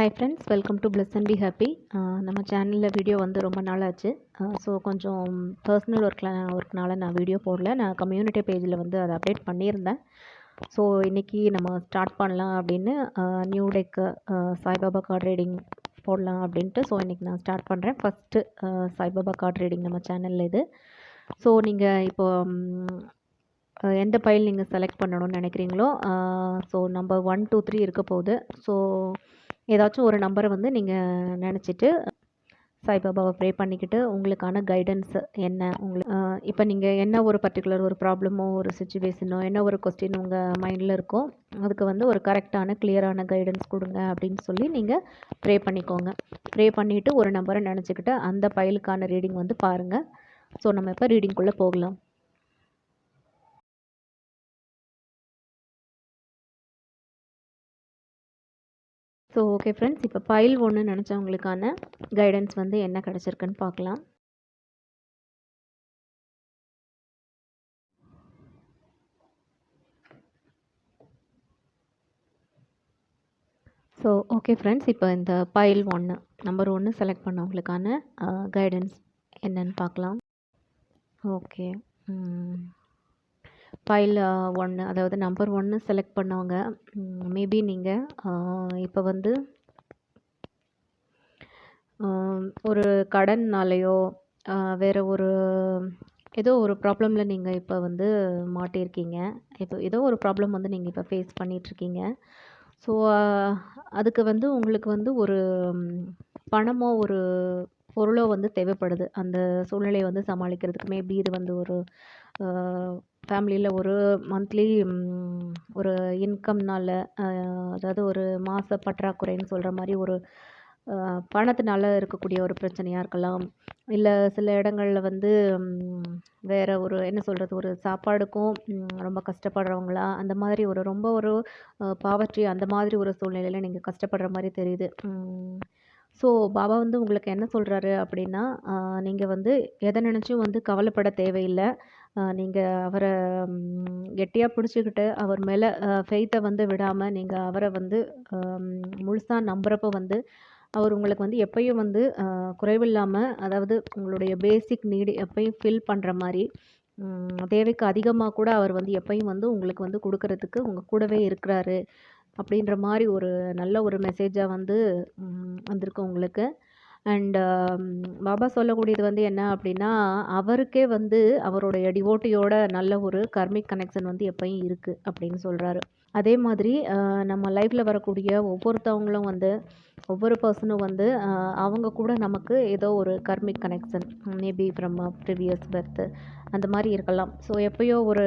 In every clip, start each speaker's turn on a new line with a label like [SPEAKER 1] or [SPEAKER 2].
[SPEAKER 1] Hi friends welcome to plus and be happy நம்ம சேனலில் video வந்து ரொம்ப நாள் ஆச்சு ஸோ கொஞ்சம் பர்சனல் ஒர்க்கில் ஒர்க்னால நான் வீடியோ போடல. நான் கம்யூனிட்டி பேஜில் வந்து அதை அப்டேட் பண்ணியிருந்தேன். ஸோ இன்றைக்கி நம்ம ஸ்டார்ட் பண்ணலாம் அப்படின்னு new deck Saibaba card reading போடலாம் அப்படின்ட்டு ஸோ இன்றைக்கி நான் ஸ்டார்ட் பண்ணுறேன் ஃபஸ்ட்டு சாய்பாபா கார்ட் ரீடிங் நம்ம சேனலில் இது. ஸோ நீங்கள் இப்போ எந்த பைல் நீங்கள் செலக்ட் பண்ணணும்னு நினைக்கிறீங்களோ so number one two three இருக்க போகுது. ஸோ ஏதாச்சும் ஒரு நம்பரை வந்து நீங்கள் நினச்சிட்டு சாய்பாபாவை ப்ரே பண்ணிக்கிட்டு உங்களுக்கான கைடன்ஸ் என்ன? உங்களுக்கு இப்போ நீங்கள் என்ன ஒரு பர்டிகுலர் ஒரு ப்ராப்ளமோ ஒரு சுச்சுவேஷனோ என்ன ஒரு கொஸ்டின் உங்கள் மைண்டில் இருக்கோ அதுக்கு வந்து ஒரு கரெக்டான கிளியரான கைடன்ஸ் கொடுங்க அப்படின்னு சொல்லி நீங்கள் ப்ரே பண்ணிக்கோங்க. ப்ரே பண்ணிவிட்டு ஒரு நம்பரை நினச்சிக்கிட்டு அந்த பைலுக்கான ரீடிங் வந்து பாருங்கள் ஸோ நம்ம இப்போ ரீடிங்குள்ளே போகலாம். ஸோ ஓகே ஃப்ரெண்ட்ஸ் இப்போ பைல் ஒன்று நினச்சவங்களுக்கான கைடன்ஸ் வந்து என்ன கிடச்சிருக்குன்னு பார்க்கலாம். ஸோ ஓகே ஃப்ரெண்ட்ஸ் இப்போ இந்த பைல் ஒன்று நம்பர் ஒன்று செலக்ட் பண்ணவங்களுக்கான uh, கைடன்ஸ் என்னன்னு பார்க்கலாம். Okay mm. ஃபைல் ஒன்று uh, அதாவது நம்பர் ஒன்று செலக்ட் பண்ணவங்க மேபி நீங்கள் இப்போ வந்து ஒரு கடன்னாலேயோ வேறு ஒரு ஏதோ ஒரு ப்ராப்ளமில் நீங்கள் இப்போ வந்து மாட்டியிருக்கீங்க இப்போ ஏதோ ஒரு ப்ராப்ளம் வந்து நீங்கள் இப்போ ஃபேஸ் பண்ணிகிட்ருக்கீங்க ஸோ அதுக்கு வந்து உங்களுக்கு வந்து ஒரு பணமோ ஒரு பொருளோ வந்து தேவைப்படுது. அந்த சூழ்நிலையை வந்து சமாளிக்கிறதுக்கு மேபி இது வந்து ஒரு ஃபேமிலியில் ஒரு மந்த்லி ஒரு இன்கம்னால் அதாவது ஒரு மாத பற்றாக்குறைன்னு சொல்கிற மாதிரி ஒரு பணத்தினால இருக்கக்கூடிய ஒரு பிரச்சனையாக இருக்கலாம். இல்லை சில இடங்களில் வந்து வேறு ஒரு என்ன சொல்கிறது ஒரு சாப்பாடுக்கும் ரொம்ப கஷ்டப்படுறவங்களா அந்த மாதிரி ஒரு ரொம்ப ஒரு பாவற்றி அந்த மாதிரி ஒரு சூழ்நிலையில் நீங்கள் கஷ்டப்படுற மாதிரி தெரியுது. ஸோ பாபா வந்து உங்களுக்கு என்ன சொல்கிறாரு அப்படின்னா நீங்கள் வந்து எதை நினச்சும் வந்து கவலைப்பட தேவையில்லை. நீங்கள் அவரை கெட்டியாக பிடிச்சிக்கிட்டு அவர் மேலே ஃபெய்த்தை வந்து விடாமல் நீங்கள் அவரை வந்து முழுசாக நம்புகிறப்ப வந்து அவர் உங்களுக்கு வந்து எப்பயும் வந்து குறைவில்லாமல் அதாவது உங்களுடைய பேசிக் நீடு எப்பயும் ஃபில் பண்ணுற மாதிரி தேவைக்கு அதிகமாக கூட அவர் வந்து எப்பயும் வந்து உங்களுக்கு வந்து கொடுக்கறதுக்கு உங்கள் கூடவே இருக்கிறாரு அப்படின்ற மாதிரி ஒரு நல்ல ஒரு மெசேஜாக வந்து வந்திருக்கு உங்களுக்கு. அண்ட் பாபா சொல்லக்கூடியது வந்து என்ன அப்படின்னா அவருக்கே வந்து அவருடைய டிவோட்டியோட நல்ல ஒரு கர்மிக் கனெக்ஷன் வந்து எப்பயும் இருக்குது அப்படின்னு சொல்கிறாரு அதே மாதிரி நம்ம லைஃப்பில் வரக்கூடிய ஒவ்வொருத்தவங்களும் வந்து ஒவ்வொரு பர்சனும் வந்து அவங்க கூட நமக்கு ஏதோ ஒரு karmic connection maybe from previous birth அந்த மாதிரி இருக்கலாம். ஸோ எப்பயோ ஒரு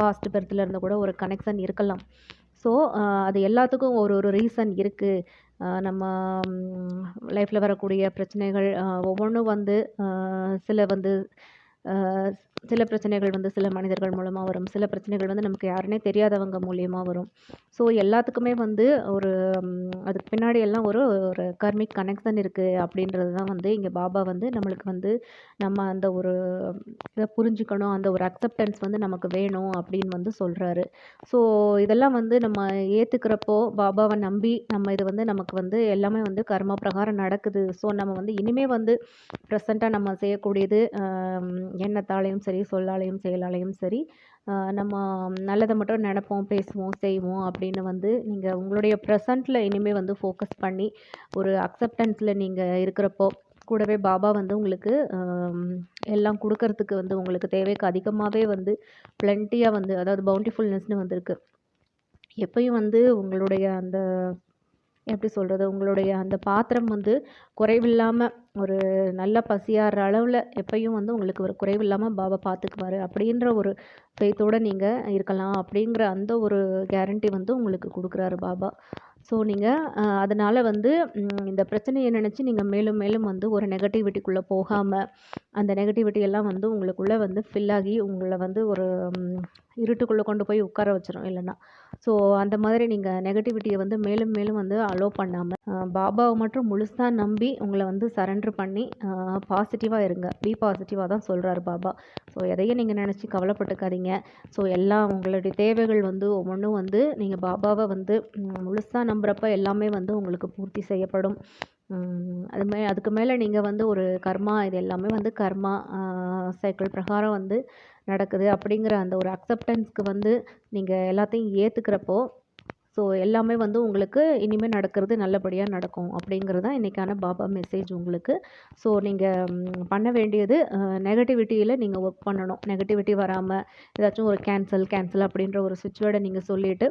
[SPEAKER 1] பாஸ்ட் பர்த்தில் இருந்து கூட ஒரு கனெக்ஷன் இருக்கலாம். ஸோ அது எல்லாத்துக்கும் ஒரு ஒரு ரீசன் இருக்குது நம்ம லைஃப்பில் வரக்கூடிய பிரச்சனைகள் ஒவ்வொன்றும் வந்து சில வந்து சில பிரச்சனைகள் வந்து சில மனிதர்கள் மூலமாக வரும். சில பிரச்சனைகள் வந்து நமக்கு யாருன்னே தெரியாதவங்க மூலியமாக வரும். ஸோ எல்லாத்துக்குமே வந்து ஒரு அதுக்கு பின்னாடி எல்லாம் ஒரு ஒரு கர்மிக் கனெக்ஷன் இருக்குது அப்படின்றது தான் வந்து இங்கே பாபா வந்து நம்மளுக்கு வந்து நம்ம அந்த ஒரு இதை புரிஞ்சுக்கணும். அந்த ஒரு அக்செப்டன்ஸ் வந்து நமக்கு வேணும் அப்படின்னு வந்து சொல்கிறாரு ஸோ இதெல்லாம் வந்து நம்ம ஏற்றுக்கிறப்போ பாபாவை நம்பி நம்ம இது வந்து நமக்கு வந்து எல்லாமே வந்து கர்மா பிரகாரம் நடக்குது. ஸோ நம்ம வந்து இனிமே வந்து ப்ரெசண்ட்டாக நம்ம செய்யக்கூடியது எண்ணத்தாலையும் சரி சொல்லாலையும் செயலாலையும் சரி நம்ம நல்லதை மட்டும் நினைப்போம் பேசுவோம் செய்வோம் அப்படின்னு வந்து நீங்கள் உங்களுடைய ப்ரெசண்ட்டில் இனிமேல் வந்து ஃபோக்கஸ் பண்ணி ஒரு அக்செப்டன்ஸில் நீங்கள் இருக்கிறப்போ கூடவே பாபா வந்து உங்களுக்கு எல்லாம் கொடுக்கறதுக்கு வந்து உங்களுக்கு தேவைக்கு அதிகமாகவே வந்து பிளென்ட்டியாக வந்து அதாவது பவுண்டிஃபுல்னஸ்னு வந்திருக்கு. எப்பயும் வந்து உங்களுடைய அந்த எப்படி சொல்கிறது உங்களுடைய அந்த பாத்திரம் வந்து குறைவில்லாமல் ஒரு நல்ல பசியாடுற அளவில் எப்பயும் வந்து உங்களுக்கு ஒரு குறைவில்லாமல் பாபா பார்த்துக்குவாரு அப்படின்ற ஒரு ஃபெய்த்தோடு நீங்கள் இருக்கலாம். அப்படிங்கிற அந்த ஒரு கேரண்டி வந்து உங்களுக்கு கொடுக்குறாரு பாபா. ஸோ நீங்கள் அதனால் வந்து இந்த பிரச்சனையை நினச்சி நீங்கள் மேலும் மேலும் வந்து ஒரு நெகட்டிவிட்டிக்குள்ளே போகாமல் அந்த நெகட்டிவிட்டி எல்லாம் வந்து உங்களுக்குள்ளே வந்து ஃபில் ஆகி உங்களை வந்து ஒரு இருட்டுக்குள்ளே கொண்டு போய் உட்கார வச்சிரும் இல்லைன்னா. ஸோ அந்த மாதிரி நீங்கள் நெகட்டிவிட்டியை வந்து மேலும் மேலும் வந்து அலோ பண்ணாமல் பாபாவை மட்டும் முழுசாக நம்பி உங்களை வந்து சரண்டர் பண்ணி பாசிட்டிவாக இருங்க. பி பாசிட்டிவாக தான் சொல்கிறாரு பாபா. ஸோ எதையும் நீங்கள் நினச்சி கவலைப்பட்டுக்காதீங்க. ஸோ எல்லாம் உங்களுடைய தேவைகள் வந்து ஒவ்வொன்றும் வந்து நீங்கள் பாபாவை வந்து முழுசாக நம்புகிறப்ப எல்லாமே வந்து உங்களுக்கு பூர்த்தி செய்யப்படும். அது மே அதுக்கு மேலே நீங்கள் வந்து ஒரு கர்மா இது எல்லாமே வந்து கர்மா சைக்கிள் பிரகாரம் வந்து நடக்குது அப்படிங்கிற அந்த ஒரு அக்செப்டன்ஸ்க்கு வந்து நீங்கள் எல்லாத்தையும் ஏற்றுக்கிறப்போ ஸோ எல்லாமே வந்து உங்களுக்கு இனிமேல் நடக்கிறது நல்லபடியாக நடக்கும் அப்படிங்கிறது தான் இன்றைக்கான பாபா மெசேஜ் உங்களுக்கு. ஸோ நீங்கள் பண்ண வேண்டியது நெகட்டிவிட்டியில் நீங்கள் ஒர்க் பண்ணணும். நெகட்டிவிட்டி வராமல் ஏதாச்சும் ஒரு கேன்சல் கேன்சல் அப்படின்ற ஒரு சுவிட்ச் நீங்கள் சொல்லிவிட்டு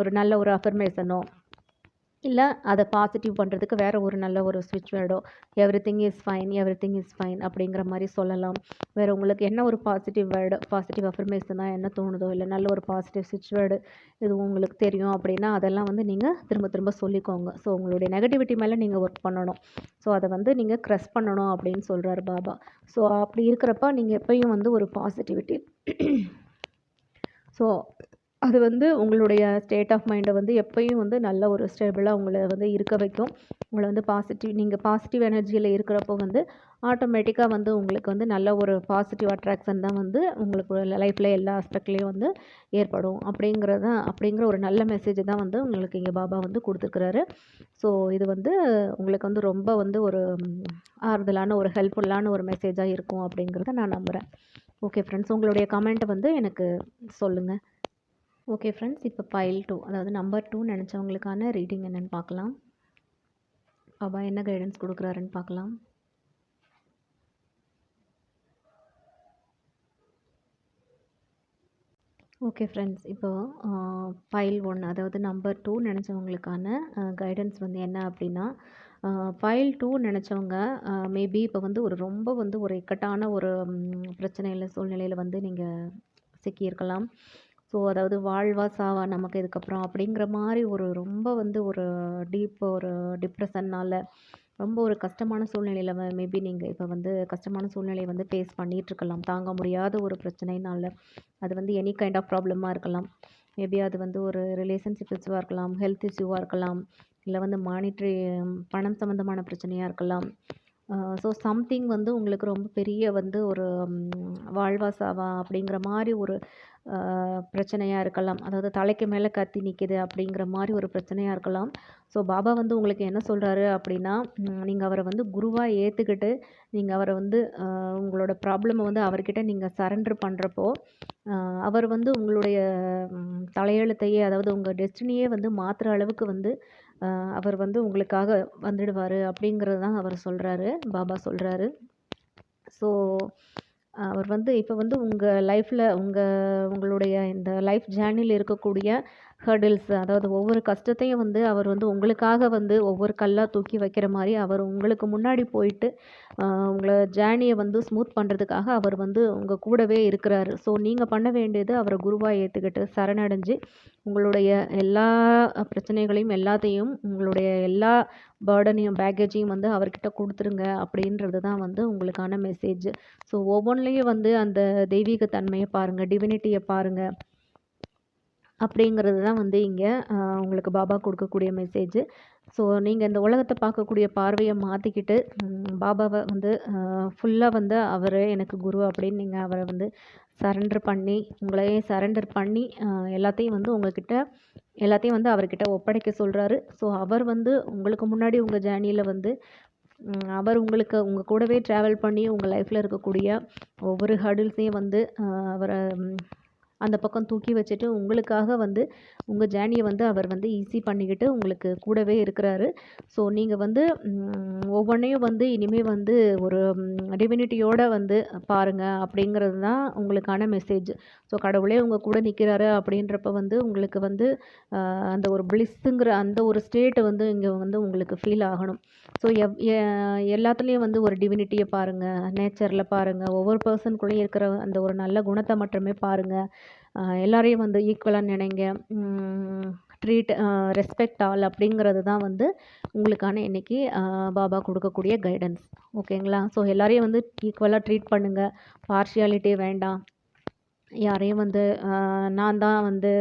[SPEAKER 1] ஒரு நல்ல ஒரு அஃபர்மேஷனோ இல்லை அதை பாசிட்டிவ் பண்ணுறதுக்கு வேறு ஒரு நல்ல ஒரு ஸ்விட்ச் வேர்டோ everything is fine everything is fine அப்படிங்கிற மாதிரி சொல்லலாம். வேறு உங்களுக்கு என்ன ஒரு பாசிட்டிவ் வேர்டு பாசிட்டிவ் அஃபர்மேஷனாக என்ன தோணுதோ இல்லை நல்ல ஒரு பாசிட்டிவ் ஸ்விட்ச் வேர்டு இது உங்களுக்கு தெரியும் அப்படின்னா அதெல்லாம் வந்து நீங்கள் திரும்ப திரும்ப சொல்லிக்கோங்க. ஸோ உங்களுடைய நெகட்டிவிட்டி மேலே நீங்கள் ஒர்க் பண்ணணும். ஸோ அதை வந்து நீங்கள் க்ரெஸ் பண்ணணும் அப்படின்னு சொல்கிறார் பாபா. ஸோ அப்படி இருக்கிறப்ப நீங்கள் எப்பயும் வந்து ஒரு பாசிட்டிவிட்டி ஸோ அது வந்து உங்களுடைய ஸ்டேட் ஆஃப் மைண்டை வந்து எப்பயும் வந்து நல்ல ஒரு ஸ்டேபிளாக உங்களை வந்து இருக்க வைக்கும். உங்களை வந்து பாசிட்டிவ் நீங்கள் பாசிட்டிவ் எனர்ஜியில் இருக்கிறப்போ வந்து ஆட்டோமேட்டிக்காக வந்து உங்களுக்கு வந்து நல்ல ஒரு பாசிட்டிவ் அட்ராக்ஷன் தான் வந்து உங்களுக்கு லைஃப்பில் எல்லா ஆஸ்பெக்ட்லேயும் வந்து ஏற்படும். அப்படிங்கிறது அப்படிங்கிற ஒரு நல்ல மெசேஜ் தான் வந்து உங்களுக்கு இங்கே பாபா வந்து கொடுத்துருக்குறாரு. ஸோ இது வந்து உங்களுக்கு வந்து ரொம்ப வந்து ஒரு ஆறுதலான ஒரு ஹெல்ப்ஃபுல்லான ஒரு மெசேஜாக இருக்கும் அப்படிங்கிறத நான் நம்புகிறேன் ஓகே ஃப்ரெண்ட்ஸ் உங்களுடைய கமெண்ட்டை வந்து எனக்கு சொல்லுங்கள் ஓகே ஃப்ரெண்ட்ஸ் இப்போ ஃபைல் டூ அதாவது நம்பர் டூ நினச்சவங்களுக்கான ரீடிங் என்னென்னு பார்க்கலாம். பாபா என்ன கைடன்ஸ் கொடுக்குறாருன்னு பார்க்கலாம். ஓகே ஃப்ரெண்ட்ஸ் இப்போது ஃபைல் ஒன் அதாவது நம்பர் டூ நினச்சவங்களுக்கான கைடன்ஸ் வந்து என்ன அப்படின்னா ஃபைல் டூ நினச்சவங்க மேபி இப்போ வந்து ஒரு ரொம்ப வந்து ஒரு இக்கட்டான ஒரு பிரச்சனையில் சூழ்நிலையில் வந்து நீங்கள் சிக்கியிருக்கலாம். ஸோ அதாவது வாழ்வா சாவா நமக்கு இதுக்கப்புறம் அப்படிங்கிற மாதிரி ஒரு ரொம்ப வந்து ஒரு டீப் ஒரு டிப்ரெஷன்னால் ரொம்ப ஒரு கஷ்டமான சூழ்நிலையில் மேபி நீங்கள் இப்போ வந்து கஷ்டமான சூழ்நிலையை வந்து ஃபேஸ் பண்ணிகிட்ருக்கலாம் தாங்க முடியாத ஒரு பிரச்சனைனால அது வந்து எனி கைண்ட் ஆஃப் ப்ராப்ளமாக இருக்கலாம். மேபி அது வந்து ஒரு ரிலேஷன்ஷிப் இஷ்யூவாக இருக்கலாம் ஹெல்த் இஷ்யூவாக இருக்கலாம் இல்லை வந்து மானிட்ரி பணம் சம்மந்தமான பிரச்சனையாக இருக்கலாம். ஸோ சம்திங் வந்து உங்களுக்கு ரொம்ப பெரிய வந்து ஒரு வாழ்வாசாவா அப்படிங்கிற மாதிரி ஒரு பிரச்சனையாக இருக்கலாம். அதாவது தலைக்கு மேலே கத்தி நிற்கிது அப்படிங்கிற மாதிரி ஒரு பிரச்சனையாக இருக்கலாம். ஸோ பாபா வந்து உங்களுக்கு என்ன சொல்கிறாரு அப்படின்னா நீங்கள் அவரை வந்து குருவாக ஏற்றுக்கிட்டு நீங்கள் அவரை வந்து உங்களோட ப்ராப்ளமை வந்து அவர்கிட்ட நீங்கள் சரண்டர் பண்ணுறப்போ அவர் வந்து உங்களுடைய தலையெழுத்தையே அதாவது உங்கள் டெஸ்டினியே வந்து மாற்றுற அளவுக்கு வந்து அவர் வந்து உங்களுக்காக வந்துடுவார் அப்படிங்கிறது தான் அவர் சொல்கிறாரு பாபா சொல்கிறாரு ஸோ அவர் வந்து இப்போ வந்து உங்கள் லைஃப்பில் உங்கள் உங்களுடைய இந்த லைஃப் ஜேர்னியில் இருக்கக்கூடிய ஹர்டில்ஸ் அதாவது ஒவ்வொரு கஷ்டத்தையும் வந்து அவர் வந்து உங்களுக்காக வந்து ஒவ்வொரு கல்லாக தூக்கி வைக்கிற மாதிரி அவர் உங்களுக்கு முன்னாடி போயிட்டு உங்களை ஜேர்னியை வந்து ஸ்மூத் பண்ணுறதுக்காக அவர் வந்து உங்கள் கூடவே இருக்கிறாரு. ஸோ நீங்கள் பண்ண வேண்டியது அவரை குருவாக ஏற்றுக்கிட்டு சரணடைஞ்சு உங்களுடைய எல்லா பிரச்சனைகளையும் எல்லாத்தையும் உங்களுடைய எல்லா பேர்டனையும் பேக்கேஜையும் வந்து அவர்கிட்ட கொடுத்துருங்க அப்படின்றது தான் வந்து உங்களுக்கான மெசேஜ் ஸோ ஒவ்வொன்றிலையும் வந்து அந்த தெய்வீக தன்மையை பாருங்கள் டிவினிட்டியை பாருங்கள் அப்படிங்கிறது தான் வந்து இங்கே உங்களுக்கு பாபா கொடுக்கக்கூடிய மெசேஜ் ஸோ நீங்கள் இந்த உலகத்தை பார்க்கக்கூடிய பார்வையை மாற்றிக்கிட்டு பாபாவை வந்து ஃபுல்லாக வந்து அவர் எனக்கு குரு அப்படின்னு நீங்கள் அவரை வந்து சரண்டர் பண்ணி உங்களையே சரண்டர் பண்ணி எல்லாத்தையும் வந்து உங்கள்கிட்ட எல்லாத்தையும் வந்து அவர்கிட்ட ஒப்படைக்க சொல்கிறாரு ஸோ அவர் வந்து உங்களுக்கு முன்னாடி உங்கள் ஜேர்னியில் வந்து அவர் உங்களுக்கு உங்கள் கூடவே ட்ராவல் பண்ணி உங்கள் லைஃப்பில் இருக்கக்கூடிய ஒவ்வொரு ஹர்டில்ஸையும் வந்து அவரை அந்த பக்கம் தூக்கி வச்சுட்டு உங்களுக்காக வந்து உங்கள் ஜேர்னியை வந்து அவர் வந்து ஈஸி பண்ணிக்கிட்டு உங்களுக்கு கூடவே இருக்கிறாரு. ஸோ நீங்கள் வந்து ஒவ்வொன்றையும் வந்து இனிமேல் வந்து ஒரு டிவினிட்டியோடு வந்து பாருங்கள் அப்படிங்கிறது தான் உங்களுக்கான மெசேஜ் ஸோ கடவுளே உங்கள் கூட நிற்கிறாரு அப்படின்றப்ப வந்து உங்களுக்கு வந்து அந்த ஒரு பிளிஸ்ஸுங்கிற அந்த ஒரு ஸ்டேட்டை வந்து இங்கே வந்து உங்களுக்கு ஃபீல் ஆகணும். ஸோ எவ் எல்லாத்துலேயும் வந்து ஒரு டிவினிட்டியை பாருங்கள் நேச்சரில் பாருங்கள் ஒவ்வொரு பர்சனுக்குள்ளேயும் இருக்கிற அந்த ஒரு நல்ல குணத்தை மட்டுமே பாருங்கள் எல்லாரையும் வந்து ஈக்குவலாக நினைங்க. ட்ரீட் ரெஸ்பெக்ட் ஆல் அப்படிங்கிறது தான் வந்து உங்களுக்கான இன்றைக்கி பாபா கொடுக்கக்கூடிய கைடன்ஸ் ஓகேங்களா? ஸோ எல்லாரையும் வந்து ஈக்குவலாக ட்ரீட் பண்ணுங்கள் பார்ஷியாலிட்டி வேண்டாம். யாரையும் வந்து நான் தான் வந்து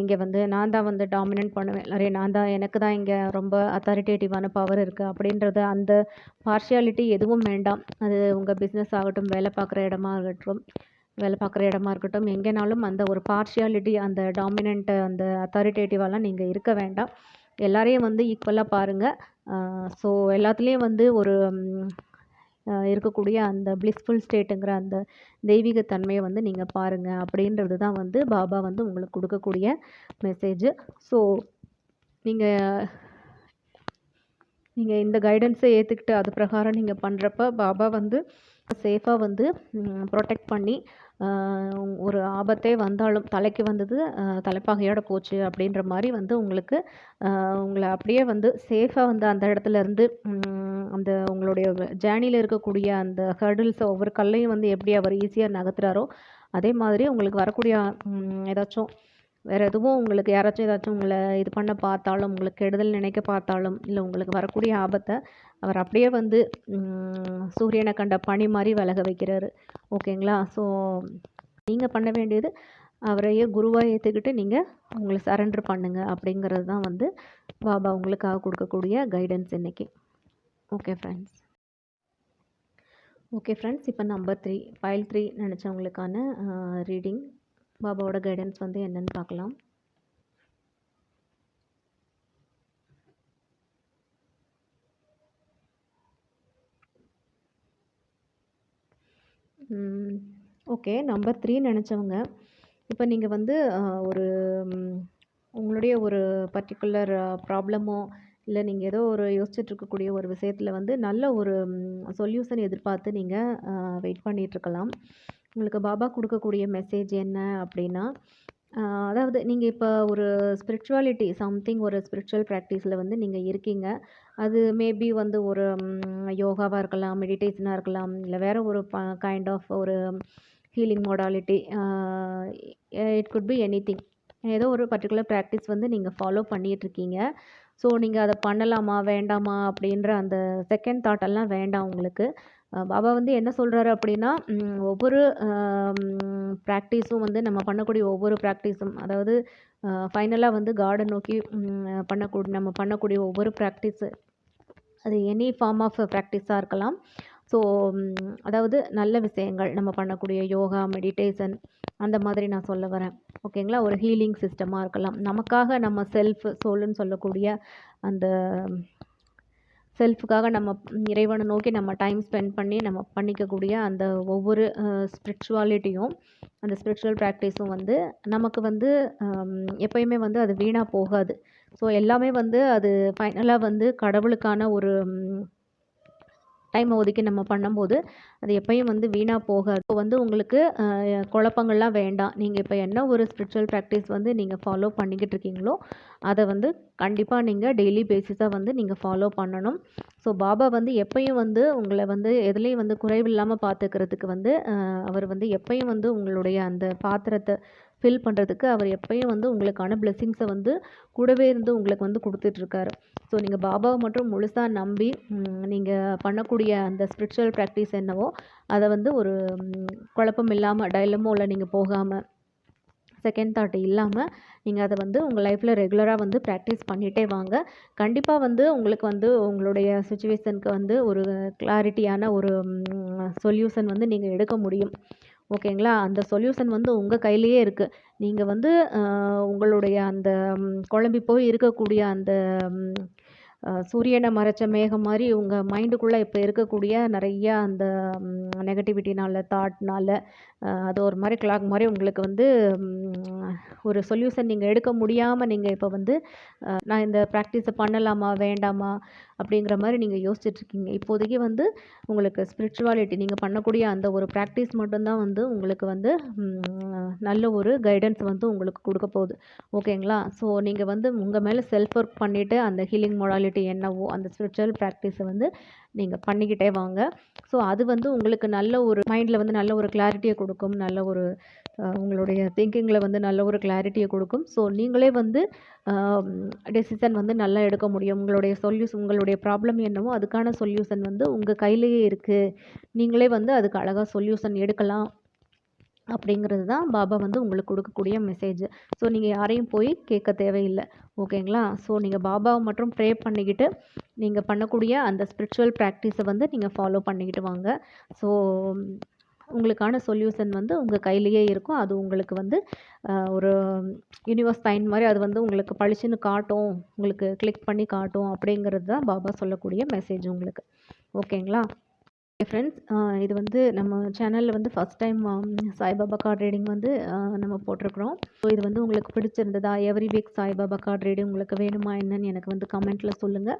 [SPEAKER 1] இங்கே வந்து நான் தான் வந்து டாமினன்ட் பண்ணுவேன். எல்லாரையும் நான் தான் எனக்கு தான் இங்கே ரொம்ப அத்தாரிட்டேட்டிவான பவர் இருக்குது அப்படின்றது அந்த பார்ஷியாலிட்டி எதுவும் வேண்டாம். அது உங்கள் பிஸ்னஸ் ஆகட்டும் வேலை பார்க்குற இடமா ஆகட்டும். வேலை பார்க்குற இடமா இருக்கட்டும் எங்கேனாலும் அந்த ஒரு பார்ஷியாலிட்டி அந்த டாமினன்ட் அந்த அத்தாரிட்டேட்டிவாலாம் நீங்கள் இருக்க வேண்டாம். எல்லாரையும் வந்து ஈக்குவலாக பாருங்கள் ஸோ எல்லாத்துலேயும் வந்து ஒரு இருக்கக்கூடிய அந்த பிளிஸ்ஃபுல் ஸ்டேட்டுங்கிற அந்த தெய்வீக தன்மையை வந்து நீங்கள் பாருங்கள் அப்படின்றது தான் வந்து பாபா வந்து உங்களுக்கு கொடுக்கக்கூடிய மெசேஜு ஸோ நீங்கள் நீங்கள் இந்த கைடன்ஸை ஏற்றுக்கிட்டு அது பிரகாரம் நீங்கள் பண்ணுறப்ப பாபா வந்து சேஃபாக வந்து ப்ரொடெக்ட் பண்ணி ஒரு ஆபத்தே வந்தாலும் தலைக்கு வந்தது தலைப்பாகையோட போச்சு அப்படின்ற மாதிரி வந்து உங்களுக்கு உங்களை அப்படியே வந்து சேஃபாக வந்து அந்த இடத்துல இருந்து அந்த உங்களுடைய ஜேர்னியில் இருக்கக்கூடிய அந்த ஹர்டில்ஸை ஒவ்வொரு கல்லையும் வந்து எப்படி அவர் ஈஸியாக நகர்த்துறாரோ அதே மாதிரி உங்களுக்கு வரக்கூடிய ஏதாச்சும் வேறு எதுவும் உங்களுக்கு யாராச்சும் ஏதாச்சும் உங்களை இது பண்ண பார்த்தாலும் உங்களுக்கு கெடுதல் நினைக்க பார்த்தாலும் இல்லை உங்களுக்கு வரக்கூடிய ஆபத்தை அவர் அப்படியே வந்து சூரியனை கண்ட பனி மாதிரி விலக வைக்கிறாரு. ஓகேங்களா? ஸோ நீங்கள் பண்ண வேண்டியது அவரையே குருவாக ஏற்றுக்கிட்டு நீங்கள் உங்களை சரண்டர் பண்ணுங்கள் அப்படிங்கிறது தான் வந்து பாபா உங்களுக்காக கொடுக்கக்கூடிய கைடன்ஸ் இன்றைக்கி ஓகே ஃப்ரெண்ட்ஸ் ஓகே ஃப்ரெண்ட்ஸ் இப்போ நம்பர் த்ரீ ஃபைல் த்ரீ நினச்சவங்களுக்கான ரீடிங் பாபாவோட கைடன்ஸ் வந்து என்னென்னு பார்க்கலாம். ஓகே நம்பர் த்ரீ நினச்சவங்க இப்போ நீங்கள் வந்து ஒரு உங்களுடைய ஒரு பர்டிகுலர் ப்ராப்ளமோ இல்லை நீங்கள் ஏதோ ஒரு யோசிச்சுட்டு இருக்கக்கூடிய ஒரு விஷயத்தில் வந்து நல்ல ஒரு சொல்யூஷன் எதிர்பார்த்து நீங்கள் வெயிட் பண்ணிகிட்ருக்கலாம் உங்களுக்கு பாபா கொடுக்கக்கூடிய மெசேஜ் என்ன அப்படின்னா அதாவது நீங்கள் இப்போ ஒரு ஸ்பிரிச்சுவாலிட்டி சம்திங் ஒரு ஸ்பிரிச்சுவல் ப்ராக்டிஸில் வந்து நீங்கள் இருக்கீங்க. அது மேபி வந்து ஒரு யோகாவாக இருக்கலாம் மெடிடேஷனாக இருக்கலாம் இல்லை வேறு ஒரு ப கைண்ட் ஆஃப் ஒரு healing modality it could be anything ஏதோ ஒரு பர்டிகுலர் ப்ராக்டிஸ் வந்து நீங்கள் ஃபாலோ பண்ணிகிட்ருக்கீங்க ஸோ நீங்கள் அதை பண்ணலாமா வேண்டாமா அப்படின்ற அந்த செகண்ட் தாட்டெல்லாம் வேண்டாம் உங்களுக்கு. பாபா வந்து என்ன சொல்கிறாரு அப்படின்னா ஒவ்வொரு ப்ராக்டிஸும் வந்து நம்ம பண்ணக்கூடிய ஒவ்வொரு ப்ராக்டிஸும் அதாவது ஃபைனலாக வந்து காடை நோக்கி பண்ணக்கூடிய நம்ம பண்ணக்கூடிய ஒவ்வொரு ப்ராக்டிஸு அது எனி ஃபார்ம் ஆஃப் ப்ராக்டிஸாக இருக்கலாம். ஸோ அதாவது நல்ல விஷயங்கள் நம்ம பண்ணக்கூடிய யோகா மெடிடேஷன் அந்த மாதிரி நான் சொல்ல வரேன். ஓகேங்களா ஒரு ஹீலிங் சிஸ்டமாக இருக்கலாம். நமக்காக நம்ம செல்ஃப் சோலுன்னு சொல்லக்கூடிய அந்த செல்ஃபுக்காக நம்ம இறைவனை நோக்கி நம்ம டைம் ஸ்பெண்ட் பண்ணி நம்ம பண்ணிக்கக்கூடிய அந்த ஒவ்வொரு ஸ்பிரிச்சுவாலிட்டியும் அந்த ஸ்பிரிச்சுவல் ப்ராக்டிஸும் வந்து நமக்கு வந்து எப்பயுமே வந்து அது வீணாக போகாது. ஸோ எல்லாமே வந்து அது ஃபைனலாக வந்து கடவுளுக்கான ஒரு டைமை ஒதுக்கி நம்ம பண்ணும்போது அது எப்பயும் வந்து வீணாக போகாது. இப்போ வந்து உங்களுக்கு குழப்பங்கள்லாம் வேண்டாம். நீங்கள் இப்போ என்ன ஒரு ஸ்பிரிச்சுவல் ப்ராக்டிஸ் வந்து நீங்கள் ஃபாலோ பண்ணிக்கிட்டு இருக்கீங்களோ அதை வந்து கண்டிப்பாக நீங்கள் டெய்லி பேசிஸாக வந்து நீங்கள் ஃபாலோ பண்ணணும். ஸோ பாபா வந்து எப்பயும் வந்து உங்களை வந்து எதுலேயும் வந்து குறைவில்லாமல் பார்த்துக்கிறதுக்கு வந்து அவர் வந்து எப்பயும் வந்து உங்களுடைய அந்த பாத்திரத்தை ஃபில் பண்ணுறதுக்கு அவர் எப்பயும் வந்து உங்களுக்கான பிளெஸ்ஸிங்ஸை வந்து கூடவே இருந்து உங்களுக்கு வந்து கொடுத்துட்ருக்காரு ஸோ நீங்கள் பாபாவை மட்டும் முழுசாக நம்பி நீங்கள் பண்ணக்கூடிய அந்த ஸ்பிரிச்சுவல் ப்ராக்டிஸ் என்னவோ அதை வந்து ஒரு குழப்பம் இல்லாமல் டைலமோவில் நீங்கள் போகாமல் செகண்ட் தாட் இல்லாமல் நீங்கள் அதை வந்து உங்கள் லைஃப்பில் ரெகுலராக வந்து ப்ராக்டிஸ் பண்ணிகிட்டே வாங்க. கண்டிப்பாக வந்து உங்களுக்கு வந்து உங்களுடைய சுச்சுவேஷனுக்கு வந்து ஒரு கிளாரிட்டியான ஒரு சொல்யூஷன் வந்து நீங்கள் எடுக்க முடியும். ஓகேங்களா அந்த சொல்யூஷன் வந்து உங்கள் கையிலேயே இருக்குது நீங்கள் வந்து உங்களுடைய அந்த குழம்பி போய் இருக்கக்கூடிய அந்த சூரியனை மறைச்ச மேகம் மாதிரி உங்கள் மைண்டுக்குள்ளே இப்போ இருக்கக்கூடிய நிறையா அந்த நெகட்டிவிட்டினால் தாட்னால் அது ஒரு மாதிரி கிளாக் மாதிரி உங்களுக்கு வந்து ஒரு சொல்யூஷன் நீங்கள் எடுக்க முடியாமல் நீங்கள் இப்போ வந்து நான் இந்த ப்ராக்டிஸை பண்ணலாமா வேண்டாமா அப்படிங்கிற மாதிரி நீங்கள் யோசிச்சுட்ருக்கீங்க. இப்போதைக்கு வந்து உங்களுக்கு ஸ்பிரிச்சுவாலிட்டி நீங்கள் பண்ணக்கூடிய அந்த ஒரு ப்ராக்டிஸ் மட்டும்தான் வந்து உங்களுக்கு வந்து நல்ல ஒரு கைடன்ஸ் வந்து உங்களுக்கு கொடுக்க போகுது. ஓகேங்களா? ஸோ நீங்கள் வந்து உங்கள் மேலே செல்ஃப் ஒர்க் பண்ணிவிட்டு அந்த ஹீலிங் மொடாலிட்டி என்னவோ அந்த ஸ்பிரிச்சுவல் ப்ராக்டிஸை வந்து நீங்கள் பண்ணிக்கிட்டே வாங்க. ஸோ அது வந்து உங்களுக்கு நல்ல ஒரு மைண்டில் வந்து நல்ல ஒரு கிளாரிட்டியை கொடுக்கும். நல்ல ஒரு உங்களுடைய திங்கிங்கில் வந்து நல்ல ஒரு கிளாரிட்டியை கொடுக்கும். ஸோ நீங்களே வந்து டெசிஷன் வந்து நல்லா எடுக்க முடியும். உங்களுடைய சொல்யூஷன் உங்களுடைய ப்ராப்ளம் என்னவோ அதுக்கான சொல்யூஷன் வந்து உங்கள் கையிலேயே இருக்குது நீங்களே வந்து அதுக்கு அழகாக சொல்யூஷன் எடுக்கலாம். அப்படிங்கிறது தான் பாபா வந்து உங்களுக்கு கொடுக்கக்கூடிய மெசேஜ் ஸோ நீங்கள் யாரையும் போய் கேட்க தேவையில்லை. ஓகேங்களா ஸோ நீங்கள் பாபாவை மட்டும் ப்ரே பண்ணிக்கிட்டு நீங்கள் பண்ணக்கூடிய அந்த ஸ்பிரிச்சுவல் ப்ராக்டிஸை வந்து நீங்கள் ஃபாலோ பண்ணிக்கிட்டு வாங்க. ஸோ உங்களுக்கான சொல்யூஷன் வந்து உங்கள் கையிலேயே இருக்கும். அது உங்களுக்கு வந்து ஒரு யூனிவர்ஸ் சைன் மாதிரி அது வந்து உங்களுக்கு பளிச்சுன்னு காட்டும். உங்களுக்கு கிளிக் பண்ணி காட்டும். அப்படிங்கிறது தான் பாபா சொல்லக்கூடிய மெசேஜ் உங்களுக்கு. ஓகேங்களா? ஃப்ரெண்ட்ஸ் இது வந்து நம்ம சேனலில் வந்து first time Saibaba card reading வந்து நம்ம போட்டிருக்கிறோம். ஸோ இது வந்து உங்களுக்கு பிடிச்சிருந்ததா? Every week Saibaba card reading உங்களுக்கு வேணுமா? என்னன்னு எனக்கு வந்து கமெண்ட்டில் சொல்லுங்கள்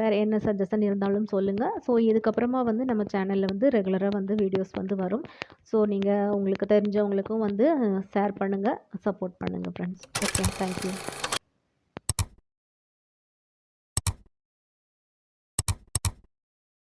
[SPEAKER 1] வேறு என்ன சஜஷன் இருந்தாலும் சொல்லுங்கள் ஸோ இதுக்கப்புறமா வந்து நம்ம சேனலில் வந்து ரெகுலராக வந்து வீடியோஸ் வந்து வரும். ஸோ நீங்கள் உங்களுக்கு தெரிஞ்சவங்களுக்கும் வந்து ஷேர் பண்ணுங்கள் சப்போர்ட் பண்ணுங்கள் ஃப்ரெண்ட்ஸ் ஓகே தேங்க்யூ